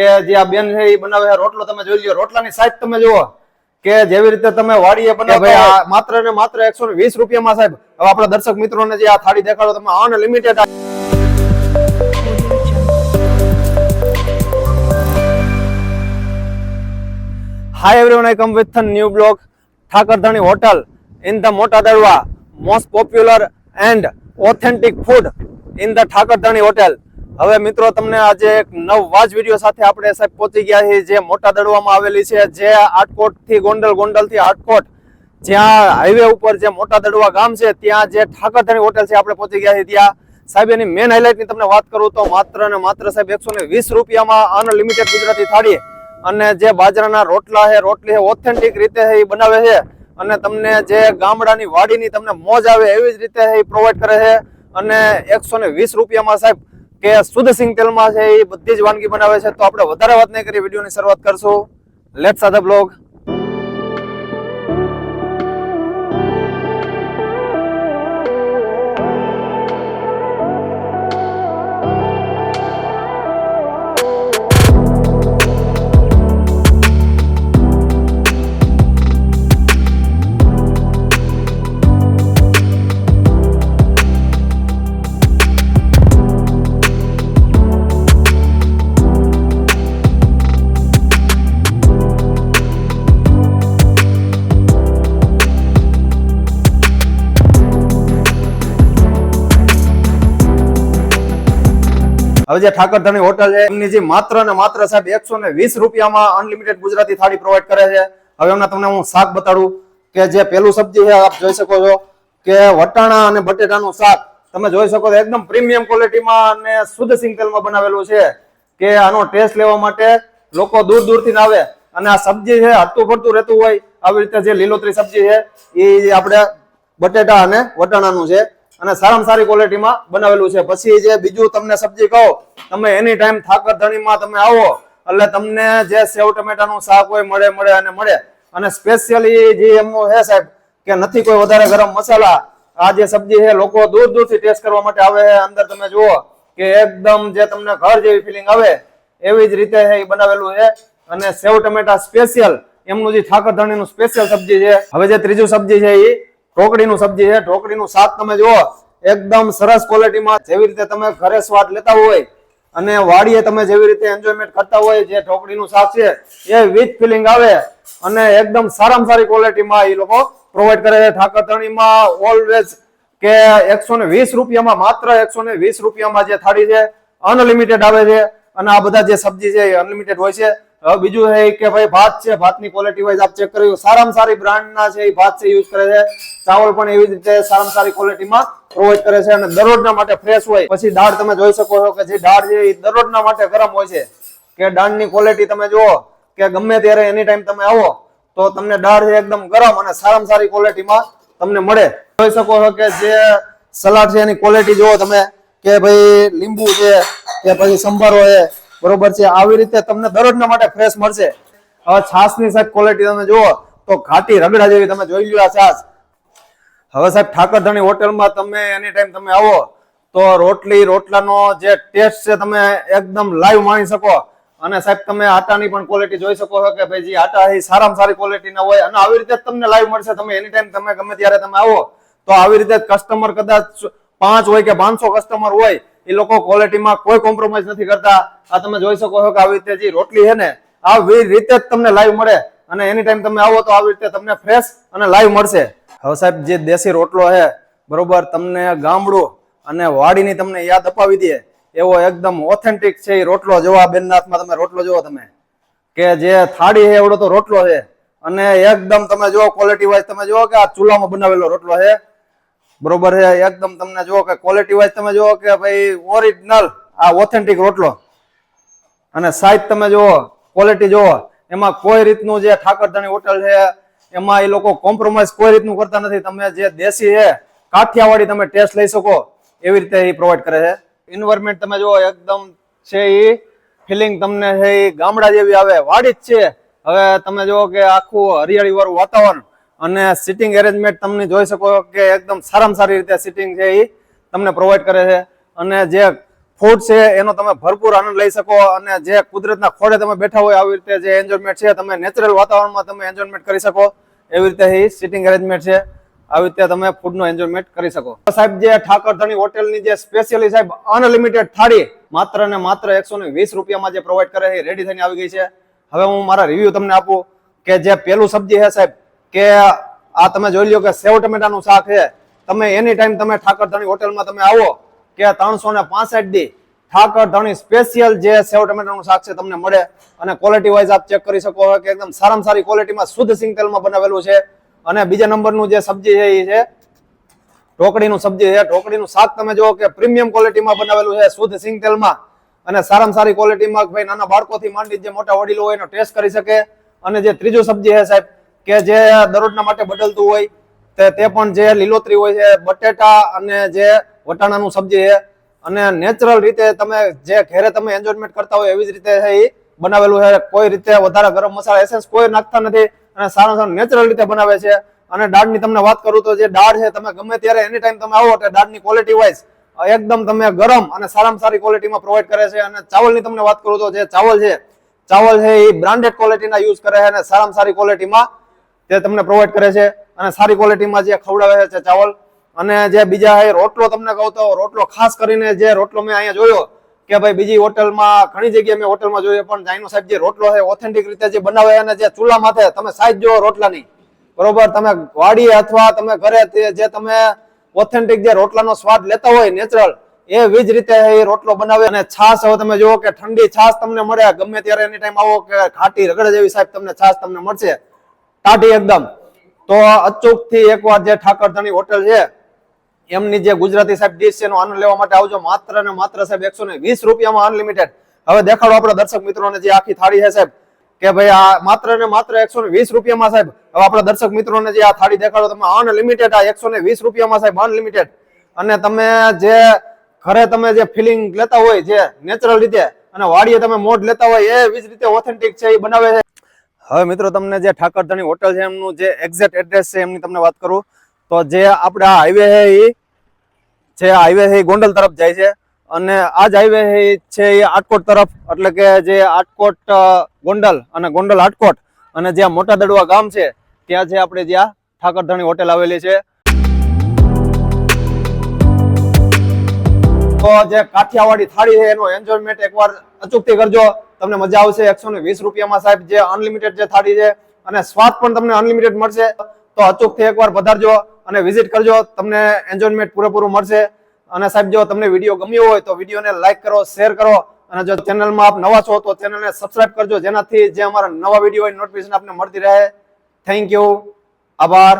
કે જે આ બેન છે એ બનાવે છે રોટલો તમે જોઈ લ્યો રોટલાની સાઈઝ તમે જુઓ કે જેવી રીતે તમે વાડીએ બનાવે માત્ર ને માત્ર એકસો ને વીસ રૂપિયામાં સાહેબ હવે આપણા દર્શક મિત્રોને જે આ થાળી દેખાડો તમે unlimited everyone, I come with a new blog. Thakardhani Hotel in the Mota Darwa, most popular and authentic food in the Thakardhani Hotel. હવે મિત્રો, તમને આજે એક નવ વાજ વીડિયો સાથે આપણે સાહેબ પહોંચી ગયા છીએ જે મોટા દડવામાં આવેલી છે, જે આટકોટથી ગોંડલ ગોંડલથી આટકોટ જ્યાં હાઈવે ઉપર જે મોટા દડવા ગામ છે, ત્યાં જે ઠાકરધણી હોટેલ છે, આપણે પહોંચી ગયા છીએ ત્યાં. સાહેબ, એની મેન હાઇલાઇટની તમને વાત કરું તો માત્ર ને માત્ર સાહેબ એકસો ને વીસ રૂપિયામાં અનલિમિટેડ ગુજરાતી થાળી અને જે બાજરાના રોટલા છે, રોટલી છે ઓથેન્ટિક રીતે એ બનાવે છે. અને તમને જે ગામડાની વાડીની તમને મોજ આવે એવી જ રીતે એ પ્રોવાઈડ કરે છે. અને એકસો ને વીસ રૂપિયામાં સાહેબ કે શુદ્ધ સિંગ તેલમાં છે એ બધી જ વાનગી બનાવે છે, તો આપણે વધારે વાત નહીં કરી, વિડીયોની શરૂઆત કરશું. લેટ સાથે બ્લોગ હવે જે ઠાકરધણી હોટલ છે, એમની જે માત્ર ને માત્ર સાહેબ એકસો ને વીસ રૂપિયામાં અનલિમિટેડ ગુજરાતી થાળી પ્રોવાઈડ કરે છે. હવે એમના તમને હું શાક બતાડું કે જે પેલું સબ્જી છે, આપ જોઈ શકો છો કે વટાણા અને બટેટાનું શાક. તમે જોઈ શકો છો, એકદમ પ્રીમિયમ ક્વોલિટીમાં અને શુદ્ધ સિંગ તેલમાં બનાવેલું છે કે આનો ટેસ્ટ લેવા માટે લોકો દૂર દૂરથી આવે. અને આ સબ્જી છે, હરતું ફરતું રહેતું હોય, આવી રીતે જે લીલોતરી સબ્જી છે એ આપણે બટેટા અને વટાણાનું છે. અને સારામાં સારી ક્વોલિટીમાં બનાવેલું છે. પછી જે બીજું તમને સબ્જી કહો, તમે એની ટાઈમ થાકર ધણીમાં તમે આવો, એટલે તમને જે સેવ ટમેટાનું શાક હોય મળે મળે અને મળે. અને સ્પેશિયલી જે એમનું છે સાહેબ, કે નથી કોઈ વધારે ગરમ મસાલા, આ જે સબ્જી છે લોકો દૂર દૂરથી ટેસ્ટ કરવા માટે આવે છે. અંદર તમે જુઓ કે એકદમ જે તમને ઘર જેવી ફિલિંગ આવે, એવી જ રીતે એ બનાવેલું છે. અને સેવ ટમેટા સ્પેશિયલ એમનું જે ઠાકર ધણીનું સ્પેશિયલ સબ્જી છે. હવે જે ત્રીજું સબ્જી છે એ ઢોકળીનું સબ્જી છે, ઢોકળીનું શાક તમે જુઓ, એકદમ સરસ ક્વોલિટીમાં જેવી રીતે તમે ઘરે સ્વાદ લેતા હોય અને વાડીએ તમે જેવી રીતે એન્જોયમેન્ટ કરતા હોય જે ઢોકળીનું શાક છે, એ વિથ ફિલિંગ આવે અને એકદમ સારામાં સારી ક્વોલિટીમાં એ લોકો પ્રોવાઈડ કરે છે. ઠાકર ધણીમાં ઓલવેઝ કે એકસો ને વીસ રૂપિયામાં માત્ર એકસો ને વીસ રૂપિયામાં જે થાળી છે અનલિમિટેડ આવે છે અને આ બધા જે સબ્જી છે, એ અનલિમિટેડ હોય છે. બીજું છે કે ભાઈ ભાત છે, ભાતની ક્વોલિટી વાઇઝ આપ ચેક કર્યું. સારામાં સારી બ્રાન્ડના છે એ ભાત છે યુઝ કરે છે. ચાવલ પણ એવી રીતે સારામાં સારી ક્વોલિટીમાં પ્રોવાઈડ કરે છે અને દરરોજના માટે ફ્રેશ હોય. પછી દાળ તમે જોઈ શકો છો કે જે દાળ છે એ દરરોજના માટે ગરમ હોય છે. કે દાળની ક્વોલિટી તમે જુઓ, કે ગમે ત્યારે એની ટાઈમ તમે આવો, તો તમને દાળ છે એકદમ ગરમ અને સારામાં સારી ક્વોલિટીમાં તમને મળે. જોઈ શકો છો કે જે સલાડ છે એની ક્વોલિટી જુઓ તમે, કે ભાઈ લીંબુ છે, કે પછી સંભારો છે બરોબર છે? આવી રીતે તમને દરરોજના માટે ફ્રેશ મળશે. હવે છાસની સાહેબ ક્વોલિટી તમે જુઓ, તો ઘાટી રગડા જેવી તમે જોઈ લો આ છાસ હવે સાહેબ ઠાકરધણી હોટલમાં તમે એની ટાઈમ તમે આવો, તો રોટલી, રોટલાનો જે ટેસ્ટ છે તમે એકદમ લાઈવ માણી શકો. અને સાહેબ તમે આટાની પણ ક્વોલિટી જોઈ શકો છો કે ભાઈ જે, આટા એ સારામાં સારી ક્વોલિટીના હોય. અને આવી રીતે તમને લાઈવ મળશે. તમે એની ટાઈમ તમે ગમે ત્યારે તમે આવો, તો આવી રીતે કસ્ટમર કદાચ પાંચ હોય કે પાંચસો કસ્ટમર હોય એ લોકો ક્વોલિટીમાં કોઈ કોમ્પ્રોમાઇઝ નથી કરતા. આ તમે જોઈ શકો છો કે આવી રીતે જે રોટલી છે ને, આવી રીતે જ તમને લાઈવ મળે. અને એની ટાઈમ તમે આવો તો આવી રીતે તમને ફ્રેશ અને લાઈવ મળશે. હવે સાહેબ, જે દેશી રોટલો છે, બરોબર, તમને ગામડું અને વાડીની તમને યાદ અપાવી દે એવો એકદમ ઓથેન્ટિક છે એ રોટલો. જોવા બેનના હાથમાં તમે રોટલો જોવો તમે, કે જે થાળી છે એવડો તો રોટલો છે. અને એકદમ તમે જોવો ક્વોલિટી વાઇઝ તમે જુઓ કે આ ચૂલામાં બનાવેલો રોટલો છે. બરોબર છે, એકદમ તમને જુઓ કે ક્વોલિટી વાઇઝ તમે જુઓ કે ભાઈ ઓરિજિનલ આ ઓથેન્ટિક રોટલો. અને સાઈઝ તમે જુઓ ક્વોલિટી જુઓ, એમાં કોઈ રીતનું જે ઠાકરધાણી હોટલ છે, એમાં એ લોકો કોમ્પ્રોમાઇઝ કોઈ રીતનું કરતા નથી. તમે જે દેશી છે, કાઠિયાવાડી તમે ટેસ્ટ લઈ શકો, એવી રીતે એ પ્રોવાઈડ કરે છે. એન્વાયરમેન્ટ તમે જુઓ, એકદમ છે એ ફિલિંગ તમને છે એ ગામડા જેવી આવે વાડી જ છે. હવે તમે જુઓ કે આખું હરિયાળી વાળું વાતાવરણ અને સિટિંગ એરેન્જમેન્ટ તમને જોઈ શકો કે એકદમ સારામાં સારી રીતે સિટિંગ છે એ તમને પ્રોવાઈડ કરે છે. અને જે ફૂડ છે એનો તમે ભરપૂર આનંદ લઈ શકો અને જે કુદરતના ખોળે તમે બેઠા હોય આવી રીતે જે એન્જોયમેન્ટ છે, તમે નેચરલ વાતાવરણમાં તમે એન્જોયમેન્ટ કરી શકો. એવી રીતે એ સિટિંગ એરેન્જમેન્ટ છે. આવી રીતે તમે ફૂડનો એન્જોયમેન્ટ કરી શકો. સાહેબ, જે ઠાકર ધણી હોટેલની જે સ્પેશિયલી સાહેબ અનલિમિટેડ થાળી માત્ર ને માત્ર એકસો વીસ રૂપિયામાં જે પ્રોવાઈડ કરે એ રેડી થઈને આવી ગઈ છે. હવે હું મારા રિવ્યુ તમને આપું કે જે પેલું સબ્જી છે સાહેબ કે આ તમે જોઈ લ્યો કે સેવ ટમેટાનું શાક છે. તમે એની ટાઈમ તમે ઠાકર ધણી હોટેલમાં તમે આવો કે ત્રણસો ને પાસઠ દી ઠાકર ધણી સ્પેશિયલ જે સેવ ટમેટાનું શાક છે તમને મળે અને ક્વોલિટી વાઇઝ આપ ચેક કરી શકો કે એકદમ સારામાં સારી ક્વોલિટીમાં શુદ્ધ સિંગ તેલમાં બનાવેલું છે. અને બીજા નંબરનું જે સબ્જી છે એ છે, ઢોકળીનું સબ્જી છે. ઢોકળીનું શાક તમે જુઓ કે પ્રીમિયમ ક્વોલિટીમાં બનાવેલું છે, શુદ્ધ સિંગ તેલમાં અને સારામાં સારી ક્વોલિટીમાં ભાઈ નાના બાળકોથી માંડી જે મોટા વડીલો હોય એનો ટેસ્ટ કરી શકે. અને જે ત્રીજું સબ્જી છે સાહેબ કે જે દરરોજના માટે બદલતું હોય, તે પણ જે લીલોતરી હોય છે, બટેટા અને જે વટાણાનું સબ્જી છે, અને નેચરલ રીતે તમે જે ઘરે તમે એન્જોયમેન્ટ કરતા હોય એવી જ રીતે એ બનાવેલું છે. કોઈ રીતે વધારે ગરમ મસાલા એસેન્સ કોઈ નાખતા નથી અને સારા સારું નેચરલ રીતે બનાવે છે. અને દાળની તમને વાત કરું તો જે દાળ છે, તમે ગમે ત્યારે એની ટાઈમ તમે આવો એટલે દાળની ક્વોલિટી વાઇઝ એકદમ તમે ગરમ અને સારામાં સારી ક્વોલિટીમાં પ્રોવાઈડ કરે છે. અને ચાવલની તમને વાત કરું તો જે ચાવલ છે ચાવલ છે એ બ્રાન્ડેડ ક્વોલિટીના યુઝ કરે છે અને સારામાં સારી ક્વોલિટીમાં તે તમને પ્રોવાઈડ કરે છે અને સારી ક્વોલિટીમાં જે ખવડાવે છે ચાવલ. અને જે બીજા એ રોટલો તમને કહું તો, રોટલો ખાસ કરીને જે રોટલો મેં અહીંયા જોયો કે ભાઈ બીજી હોટલમાં ઘણી જગ્યાએ મેં હોટલમાં જોયો, પણ જાઈનો સાહેબ જે રોટલો છે ઓથેન્ટિક રીતે જે બનાવે અને જે ચૂલા માથે તમે સાઈજ જોવો રોટલાની. બરોબર? તમે વાડીએ અથવા તમે ઘરે જે તમે ઓથેન્ટિક જે રોટલાનો સ્વાદ લેતા હોય નેચરલ એ વીજ રીતે એ રોટલો બનાવે. અને છાશ હવે તમે જુઓ કે ઠંડી છાશ તમને મળે, ગમે ત્યારે એની ટાઈમ આવો કે ખાટી રગડ જેવી સાહેબ તમને છાશ તમને મળશે. ટાઢી એકદમ. તો અચૂકથી એકવાર જે ઠાકરધણી હોટલ છે, એમની જે ગુજરાતી સાહેબ ડીશ છે એનો આનંદ લેવા માટે આવજો. માત્ર ને માત્ર સાહેબ એકસો ને વીસ રૂપિયામાં અનલિમિટેડ હવે દેખાડો આપણા દર્શક મિત્રોને જે આખી થાળી છે સાહેબ, કે ભાઈ આ માત્ર ને માત્ર એકસો ને વીસ રૂપિયામાં સાહેબ, હવે આપણા દર્શક મિત્રોને જે આ થાળી દેખાડો, તમે અનલિમિટેડ આ એકસો ને વીસ રૂપિયામાં સાહેબ અનલિમિટેડ અને તમે જે ઘરે તમે જે ફિલિંગ લેતા હોય, જે નેચરલ રીતે, અને વાડીએ તમે મોડ લેતા હોય, એ જ રીતે ઓથેન્ટિક છે, એ બનાવે છે. હવે મિત્રો, તમને જે ઠાકરધણી હોટલ છે, એમનું જે એક્ઝેક્ટ એડ્રેસ છે, એમની તમને વાત કરું. તો જે આપણે આ હાઈવે છે એ છે હાઈવે છે ગોંડલ તરફ જાય છે. અને આ જ હાઈવે છે એ આટકોટ તરફ. એટલે કે જે આટકોટ ગોંડલ અને ગોંડલ આટકોટ અને જ્યાં મોટા દડવા ગામ છે, ત્યાં છે આપણે જ્યાં ઠાકરધણી હોટેલ આવેલી છે. તો જે કાઠિયાવાડી થાળી છે, એનો એન્જોયમેન્ટ એકવાર અચૂકથી કરજો. તમને મજા આવશે. એકસો ને વીસ રૂપિયામાં સાહેબ જે અનલિમિટેડ જે થાળી છે અને સ્વાદ પણ તમને અનલિમિટેડ મળશે. તો અચૂકથી એકવાર પધારજો અને વિઝિટ કરજો. તમને એન્જોયમેન્ટ પૂરેપૂરું મળશે. અને સાહેબ, જો તમને વીડિયો ગમ્યો હોય તો વિડીયોને લાઈક કરો શેર કરો. અને જો ચેનલમાં આપ નવા છો તો ચેનલને સબસ્ક્રાઇબ કરજો. જેનાથી જે અમારા નવા વીડિયો હોય નોટિફિકેશન આપને મળતી રહે. થેન્ક યુ આભાર.